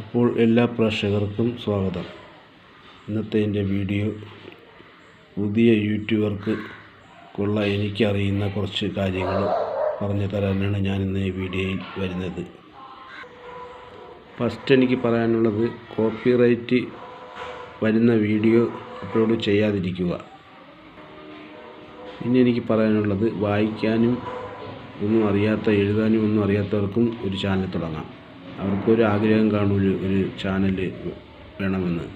അപ്പോൾ എല്ലാ പ്രേക്ഷകർക്കും സ്വാഗതം. ഇന്നത്തെ എന്റെ വീഡിയോ പുതിയ യൂട്യൂബർക്ക് ഉള്ള എനിക്കറിയുന്ന കുറച്ച് കാര്യങ്ങൾ പറഞ്ഞു തരാനാണ് ഞാൻ ഇന്ന് ഈ വീഡിയോയിൽ വരുന്നത്. ഫസ്റ്റ് എനിക്ക് പറയാനുള്ളത് കോപ്പിറൈറ്റ് വരുന്ന വീഡിയോ അപ്ലോഡ് ചെയ്യാതിരിക്കുക. പിന്നെ എനിക്ക് പറയാനുള്ളത് വായിക്കാനും ഒന്നും അറിയാത്ത എഴുതാനും ഒന്നും അറിയാത്തവർക്കും ഒരു ചാനൽ തുടങ്ങാം. അവർക്കൊരു ആഗ്രഹം കാണും ഒരു ഒരു ചാനൽ വേണമെന്ന്.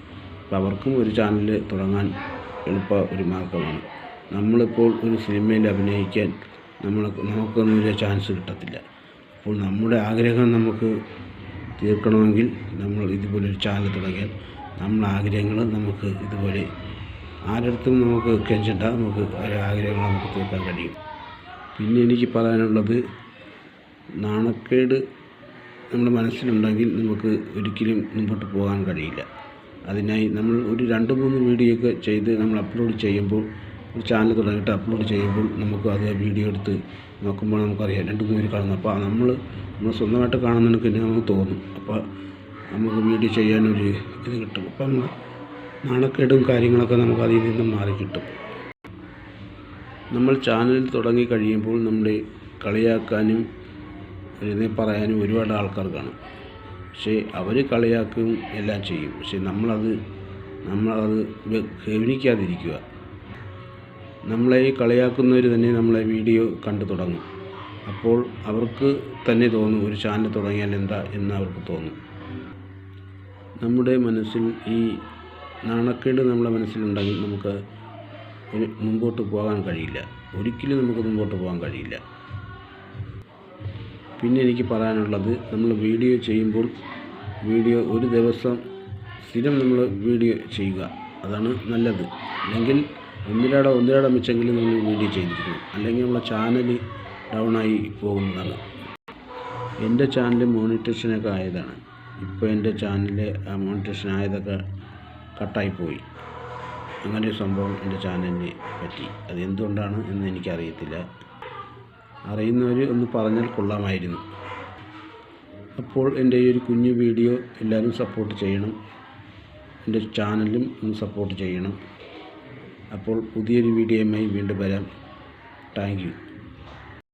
അപ്പോൾ അവർക്കും ഒരു ചാനൽ തുടങ്ങാൻ എളുപ്പ ഒരു മാർഗമാണ് നമ്മളിപ്പോൾ ഒരു സിനിമയിൽ അഭിനയിക്കാൻ നമ്മൾ നമുക്കൊന്നും ഒരു ചാൻസ് കിട്ടത്തില്ല. അപ്പോൾ നമ്മുടെ ആഗ്രഹം നമുക്ക് തീർക്കണമെങ്കിൽ നമ്മൾ ഇതുപോലൊരു ചാനൽ തുടങ്ങിയാൽ നമ്മുടെ ആഗ്രഹങ്ങൾ നമുക്ക് ഇതുപോലെ ആരടുത്തും നമുക്ക് കെഞ്ചണ്ട നമുക്ക് ആഗ്രഹങ്ങൾ നമുക്ക് തീർക്കാൻ കഴിയും. പിന്നെ എനിക്ക് പറയാനുള്ളത് നാണക്കേട് നമ്മുടെ മനസ്സിലുണ്ടെങ്കിൽ നമുക്ക് ഒരിക്കലും മുമ്പോട്ട് പോകാൻ കഴിയില്ല. അതിനായി നമ്മൾ ഒരു രണ്ട് മൂന്ന് വീഡിയോ ഒക്കെ ചെയ്ത് നമ്മൾ അപ്ലോഡ് ചെയ്യുമ്പോൾ ഒരു ചാനൽ തുടങ്ങിയിട്ട് അപ്ലോഡ് ചെയ്യുമ്പോൾ നമുക്ക് അത് വീഡിയോ എടുത്ത് നോക്കുമ്പോൾ നമുക്കറിയാം രണ്ട് മൂന്ന് പേര് കാണുന്നു. അപ്പോൾ നമ്മൾ നമ്മൾ സ്വന്തമായിട്ട് കാണുന്നതിനൊക്കെ നമുക്ക് തോന്നും. അപ്പോൾ നമുക്ക് വീഡിയോ ചെയ്യാനൊരു ഇത് കിട്ടും. അപ്പം നാണക്കേടും കാര്യങ്ങളൊക്കെ നമുക്ക് അതിൽ നിന്നും മാറി കിട്ടും. നമ്മൾ ചാനൽ തുടങ്ങി കഴിയുമ്പോൾ നമ്മുടെ കളിയാക്കാനും ഇതിനെ പറയാനും ഒരുപാട് ആൾക്കാർ കാണും. പക്ഷേ അവർ കളിയാക്കും എല്ലാം ചെയ്യും. പക്ഷേ നമ്മളത് നമ്മളത് ഗവനിക്കാതിരിക്കുക. നമ്മളെ ഈ കളിയാക്കുന്നവർ തന്നെ നമ്മളെ വീഡിയോ കണ്ടു തുടങ്ങും. അപ്പോൾ അവർക്ക് തന്നെ തോന്നും ഒരു ചാനൽ തുടങ്ങിയാൽ എന്താ എന്ന് അവർക്ക് തോന്നും. നമ്മുടെ മനസ്സിൽ ഈ നാണക്കേട് നമ്മുടെ മനസ്സിലുണ്ടെങ്കിൽ നമുക്ക് മുമ്പോട്ട് പോകാൻ കഴിയില്ല. ഒരിക്കലും നമുക്ക് മുമ്പോട്ട് പോകാൻ കഴിയില്ല. പിന്നെ എനിക്ക് പറയാനുള്ളത് നമ്മൾ വീഡിയോ ചെയ്യുമ്പോൾ വീഡിയോ ഒരു ദിവസം സ്ഥിരം നമ്മൾ വീഡിയോ ചെയ്യുക. അതാണ് നല്ലത്. അല്ലെങ്കിൽ ഒന്നിലാടെ ഒന്നിലാടെ മിച്ചെങ്കിലും നമ്മൾ വീഡിയോ ചെയ്തിരിക്കണം. അല്ലെങ്കിൽ നമ്മളെ ചാനൽ ഡൗൺ ആയി പോകുന്നതാണ്. എന്റെ ചാനൽ മോണിറ്റേഷനൊക്കെ ആയതാണ്. ഇപ്പോൾ എന്റെ ചാനൽ മോണിറ്റേഷൻ ആയതൊക്കെ കട്ടായിപ്പോയി അങ്ങനെ ഒരു സംഭവം എന്റെ ചാനലിന് പറ്റി. അതെന്തുകൊണ്ടാണ് എന്ന് എനിക്കറിയത്തില്ല. അറിയുന്നവർ ഒന്ന് പറഞ്ഞാൽ കൊള്ളാമായിരുന്നു. അപ്പോൾ എന്റെ ഈ ഒരു കുഞ്ഞു വീഡിയോ എല്ലാവരും സപ്പോർട്ട് ചെയ്യണം. എന്റെ ചാനലും ഒന്ന് സപ്പോർട്ട് ചെയ്യണം. അപ്പോൾ പുതിയൊരു വീഡിയോയുമായി വീണ്ടും വരാം. താങ്ക്